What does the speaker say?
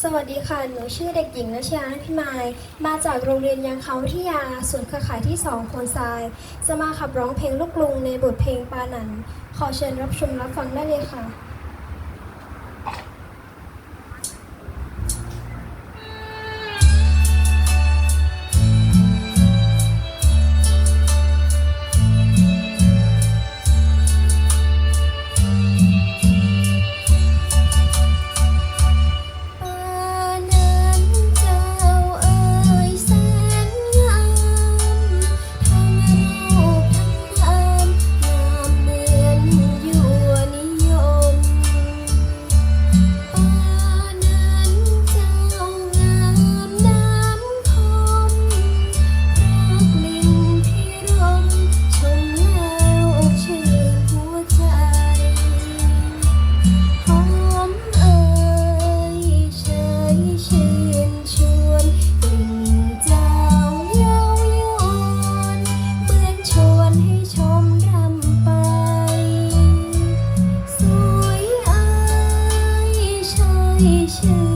สวัสดีค่ะ หนูชื่อเด็กหญิงนัชยาพิมาย มาจากโรงเรียนยังคาวิทยาส่วนเครือข่ายที่2โพนทราย จะมาขับร้องเพลงลูกกรุงในบทเพลงปานันขอเชิญรับชมรับฟังได้เลยค่ะ 一些。